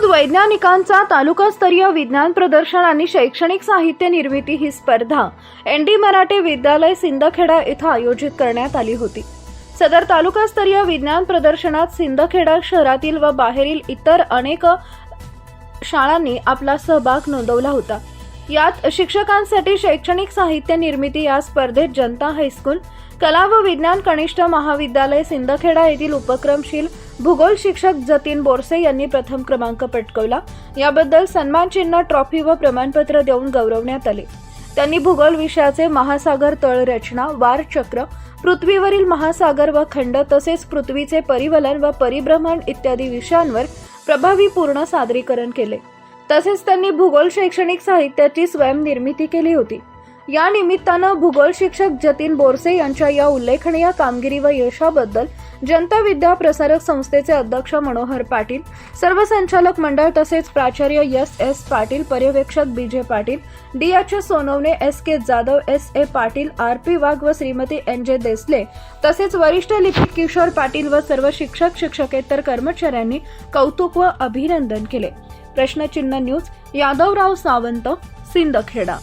वैज्ञानिकांचा तालुकास्तरीय विज्ञान प्रदर्शन आणि शैक्षणिक साहित्य निर्मिती ही स्पर्धा एन डी मराठे विद्यालय सिंदखेडा इथं आयोजित करण्यात आली होती. सदर तालुकास्तरीय विज्ञान प्रदर्शनात सिंदखेडा शहरातील व बाहेरील इतर अनेक शाळांनी आपला सहभाग नोंदवला होता. यात शिक्षकांसाठी शैक्षणिक साहित्य निर्मिती या स्पर्धेत जनता हायस्कूल कला व विज्ञान कनिष्ठ महाविद्यालय सिंदखेडा येथील उपक्रमशील भूगोल शिक्षक जतीन बोरसे यांनी प्रथम क्रमांक पटकवला. याबद्दल सन्मान चिन्ह ट्रॉफी व प्रमाणपत्र देऊन गौरवण्यात आले. त्यांनी भूगोल विषयाचे महासागर तळ रचना वार चक्र पृथ्वीवरील महासागर व खंड तसेच पृथ्वीचे परिवलन व परिभ्रमण इत्यादी विषयांवर प्रभावीपूर्ण सादरीकरण केले. तसेच त्यांनी भूगोल शैक्षणिक साहित्याची स्वयंनिर्मिती केली होती. या निमित्तानं भूगोल शिक्षक जतीन बोरसे यांच्या या उल्लेखनीय कामगिरी व यशाबद्दल जनता विद्या प्रसारक संस्थेचे अध्यक्ष मनोहर पाटील सर्व संचालक मंडळ तसेच प्राचार्य एस एस पाटील पर्यवेक्षक B J Patil D H Sonawane S K Jadhav S A Patil R P Wagh व श्रीमती एन जे देसले तसेच वरिष्ठ लिपिक किशोर पाटील व सर्व शिक्षक शिक्षकेतर कर्मचाऱ्यांनी कौतुक व अभिनंदन केले. प्रश्नचिन्ह न्यूज यादवराव सावंत सिंदखेडा.